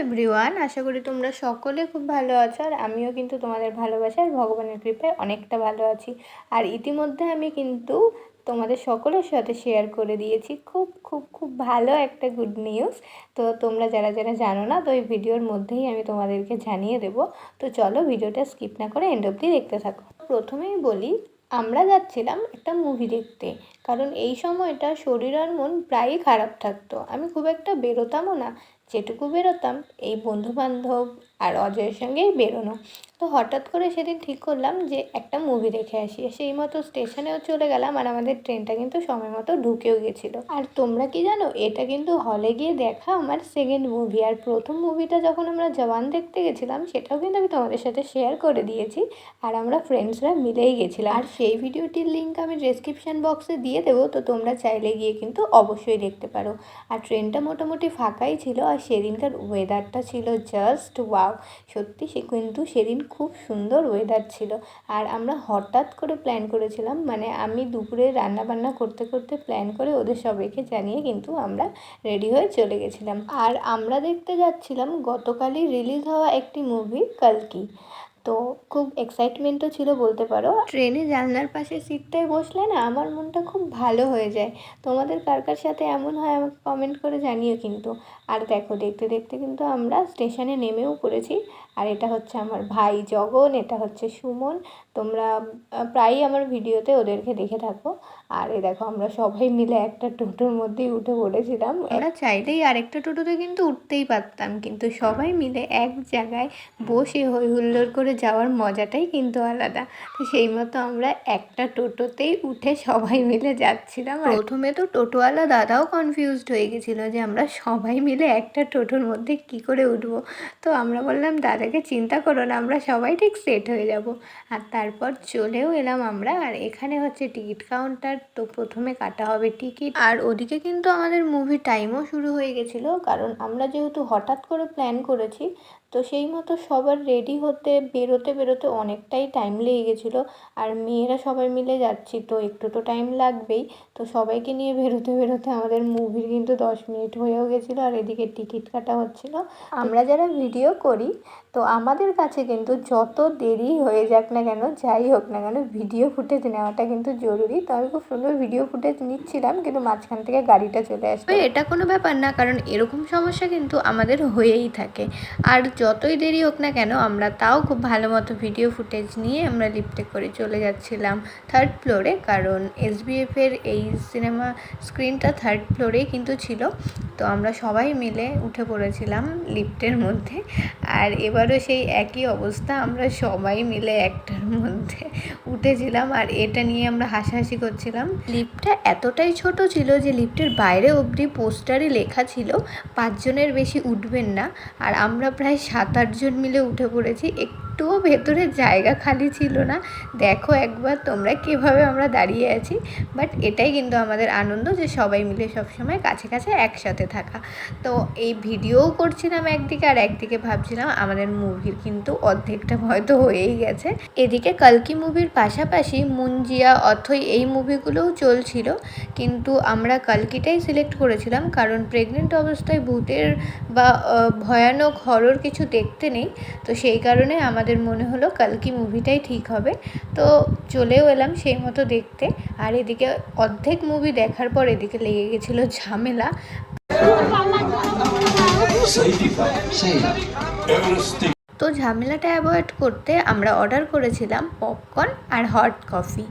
Everyone আশা করি তোমরা সকলে খুব ভালো আছো, আর আমিও কিন্তু তোমাদের ভালোবাসার ভগবানের কৃপায় অনেকটা ভালো আছি। আর ইতিমধ্যে আমি কিন্তু তোমাদের সকলের সাথে শেয়ার করে দিয়েছি। খুব খুব খুব ভালো একটা গুড নিউজ তো তোমরা যারা যারা জানো না, তো এই ভিডিওর মধ্যেই আমি তোমাদেরকে জানিয়ে দেবো। তো চলো ভিডিওটা স্কিপ না করে এন্ড অবধি দেখতে থাকো। প্রথমেই বলি, আমরা যাচ্ছিলাম একটা মুভি দেখতে। কারণ এই সময়টা শরীর আর মন প্রায়ই খারাপ থাকতো। আমি খুব একটা বেরোতামও না। যেটুকু বেরোতাম, এই বন্ধুবান্ধব আর অজয়ের সঙ্গেই বেরোনো। তো হঠাৎ করে সেদিন ঠিক করলাম যে একটা মুভি দেখে আসি। সেই মতো স্টেশনেও চলে গেলাম আর আমাদের ট্রেনটা কিন্তু সময় মতো ঢুকেও গেছিল। আর তোমরা কি জানো, এটা কিন্তু হলে গিয়ে দেখা আমার সেকেন্ড মুভি আর প্রথম মুভিটা যখন আমরা জওয়ান দেখতে গেছিলাম, সেটাও কিন্তু আমি তোমাদের সাথে শেয়ার করে দিয়েছি। আর আমরা ফ্রেন্ডসরা মিলেই গেছিলাম। আর সেই ভিডিওটির লিঙ্ক আমি ডেসক্রিপশান বক্সে দিয়ে দেবো, তো তোমরা চাইলে গিয়ে কিন্তু অবশ্যই দেখতে পারো। আর ট্রেনটা মোটামুটি ফাঁকাই ছিল, আর সেদিনকার ওয়েদারটা ছিল জাস্ট ওয়াও সত্যি সে কিন্তু সেদিন খুব সুন্দর ওয়েদার ছিল। আর আমরা হঠাৎ করে প্ল্যান করেছিলাম মানে আমি দুপুরে রান্না বান্না করতে করতে প্ল্যান করে ওদের সবাইকে জানিয়ে কিন্তু আমরা রেডি হয়ে চলে গেছিলাম। আর আমরা দেখতে যাচ্ছিলাম গতকালই রিলিজ হওয়া একটি মুভি কালকি। তো খুব এক্সাইটমেন্টও ছিল, বলতে পারো। ট্রেনে জানলার পাশে সিটটায় বসলে না, আমার মনটা খুব ভালো হয়ে যায়। তোমাদের কার কার সাথে এমন হয় আমাকে কমেন্ট করে জানিও কিন্তু। আর দেখো, দেখতে দেখতে কিন্তু আমরা স্টেশনে নেমেও পড়েছি। আর এটা হচ্ছে আমার ভাই জগন, এটা হচ্ছে সুমন। তোমরা প্রায়ই আমার ভিডিওতে ওদেরকে দেখে থাকো। আর এ দেখো, আমরা সবাই মিলে একটা টোটোর মধ্যেই উঠে পড়েছিলাম। আমরা চাইলেই আরেকটা টোটোতে কিন্তু উঠতেই পারতাম। কিন্তু সবাই মিলে এক জায়গায় বসে হই হুল্লোড় করে যাওয়ার মজাটাই কিন্তু আলাদা। তো সেই মতো আমরা একটা টোটোতেই উঠে সবাই মিলে যাচ্ছিলাম প্রথমে তো টোটোওয়ালা দাদাও কনফিউজড হয়ে গেছিল যে আমরা সবাই মিলে একটা টোটোর মধ্যে কি করে উঠবো। তো আমরা বললাম, দাদাকে চিন্তা করো না, আমরা সবাই ঠিক সেট হয়ে যাব। আর তারপর চলেও এলাম আমরা। আর এখানে হচ্ছে টিকিট কাউন্টার তো প্রথমে কাটা হবে টিকিট। আর ওদিকে কিন্তু আমাদের মুভি টাইমও শুরু হয়ে গেছিল, কারণ আমরা যেহেতু হঠাৎ করে প্ল্যান করেছি তো সেই মতো সবার রেডি হতে বেরোতে বেরোতে অনেকটাই টাইম লেগে গেছিল। আর মেয়েরা সবাই মিলে যাচ্ছি তো একটু তো টাইম লাগবেই। তো সবাইকে নিয়ে বেরোতে বেরোতে আমাদের মুভির কিন্তু দশ মিনিট হয়েও গেছিল আর এদিকে টিকিট কাটা হচ্ছিল। আমরা যারা ভিডিও করি তো আমাদের কাছে কিন্তু যত দেরি হয়ে যাক না কেন, যাই হোক না কেন ভিডিও ফুটেজ নেওয়াটা কিন্তু জরুরি। তো আমি খুব সুন্দর ভিডিও ফুটেজ নিচ্ছিলাম, কিন্তু মাঝখান থেকে গাড়িটা চলে আসবে এটা কোনো ব্যাপার না, কারণ এরকম সমস্যা কিন্তু আমাদের হয়েই থাকে। আর যতই দেরি হোক না কেন, আমরা তাও খুব ভালো মতো ভিডিও ফুটেজ নিয়ে আমরা লিফটে করে চলে যাচ্ছিলাম থার্ড ফ্লোরে কারণ এস এসবিএফের এই সিনেমা স্ক্রিনটা থার্ড ফ্লোরেই কিন্তু ছিল। তো আমরা সবাই মিলে উঠে পড়েছিলাম লিফটের মধ্যে। আর এবারও সেই একই অবস্থা, আমরা সবাই মিলে একটার মধ্যে উঠেছিলাম আর এটা নিয়ে আমরা হাসাহাসি করছিলাম। লিফটটা এতটাই ছোট ছিল যে লিফটের বাইরে অবধি পোস্টারে লেখা ছিল, পাঁচজনের বেশি উঠবেন না। আর আমরা প্রায় সাত আটজন মিলে উঠে পড়েছি একটুও ভেতরে জায়গা খালি ছিল না। দেখো একবার তোমরা কীভাবে আমরা দাঁড়িয়ে আছি। বাট এটাই কিন্তু আমাদের আনন্দ যে সবাই মিলে সবসময় কাছে কাছে একসাথে থাকা। তো এই ভিডিওও করছিলাম একদিকে আর একদিকে ভাবছিলাম আমাদের মুভির কিন্তু অর্ধেকটা হয়তো হয়েই গেছে। এদিকে কালকি মুভির পাশাপাশি মুঞ্জিয়া অথই এই মুভিগুলোও চলছিল। কিন্তু আমরা কালকিটাই সিলেক্ট করেছিলাম কারণ প্রেগনেন্ট অবস্থায় ভূতের বা ভয়ানক হরর কিছু দেখতে নেই। তো সেই কারণে আমাদের মনে হলো কালকি মুভিটাই ঠিক হবে। তো চলেও এলাম সেই মতো দেখতে। আর এদিকে অর্ধেক মুভি দেখার পর এদিকে লেগে গেছিল ঝামেলা। তো ঝামেলাটা অ্যাভয়েড করতে আমরা অর্ডার করেছিলাম পপকর্ন আর হট কফি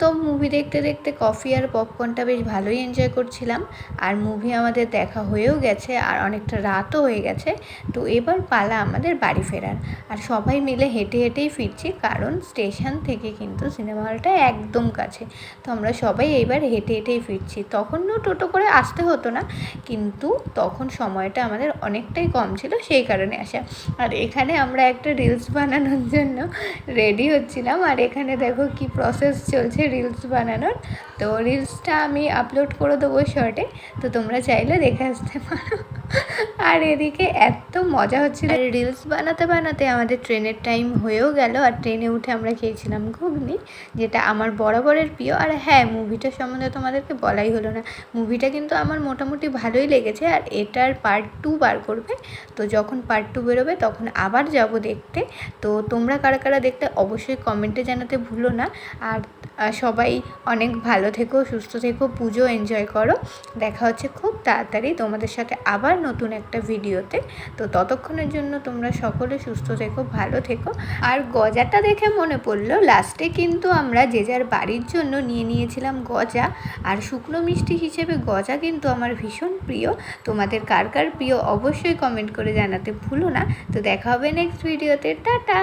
তো মুভি দেখতে দেখতে কফি আর পপকর্নটা বেশ ভালোই এনজয় করছিলাম। আর মুভি আমাদের দেখা হয়েও গেছে আর অনেকটা রাতও হয়ে গেছে। তো এবার পালা আমাদের বাড়ি ফেরার। আর সবাই মিলে হেঁটে হেঁটেই ফিরছি কারণ স্টেশন থেকে কিন্তু সিনেমা হলটা একদম কাছে। তো আমরা সবাই এইবার হেঁটে হেঁটেই ফিরছি। তখনও টোটো করে আসতে হতো না, কিন্তু তখন সময়টা আমাদের অনেকটাই কম ছিল সেই কারণে আসা। আর এখানে আমরা একটা রিলস বানানোর জন্য রেডি হচ্ছিলাম। আর এখানে দেখো কি প্রসেস চলছে রিলস বানানোর। তো রিলসটা আমি আপলোড করে দেবো শর্টে তো তোমরা চাইলে দেখে আসতে পারো। আর এদিকে এত মজা হচ্ছিল। রিলস বানাতে বানাতে আমাদের ট্রেনের টাইম হয়েও গেল। আর ট্রেনে উঠে আমরা খেয়েছিলাম ঘুগনি, যেটা আমার বরাবরের প্রিয়। আর হ্যাঁ মুভিটা সম্বন্ধে তোমাদেরকে বলাই হলো না। মুভিটা কিন্তু আমার মোটামুটি ভালোই লেগেছে। আর এটার পার্ট টু বার করবে। তো যখন পার্ট টু বেরোবে, তখন আবার যাব দেখতে। তো তোমরা কারা কারা দেখতে অবশ্যই কমেন্টে জানাতে ভুলো না। আর সবাই অনেক ভালো থেকো, সুস্থ থেকো, পুজো এনজয় করো। দেখা হচ্ছে খুব তাড়াতাড়ি তোমাদের সাথে আবার নতুন একটা ভিডিওতে। তো ততক্ষণের জন্য তোমরা সকলে সুস্থ থেকো, ভালো থেকো। আর গজাটা দেখে মনে পড়ল লাস্টে কিন্তু আমরা যে যার বাড়ির জন্য নিয়ে নিয়েছিলাম গজা। আর শুকনো মিষ্টি হিসেবে গজা কিন্তু আমার ভীষণ প্রিয়। তোমাদের কার কার প্রিয় অবশ্যই কমেন্ট করে জানাতে ভুলো না। তো দেখা হবে নেক্সট ভিডিওতে টাটা!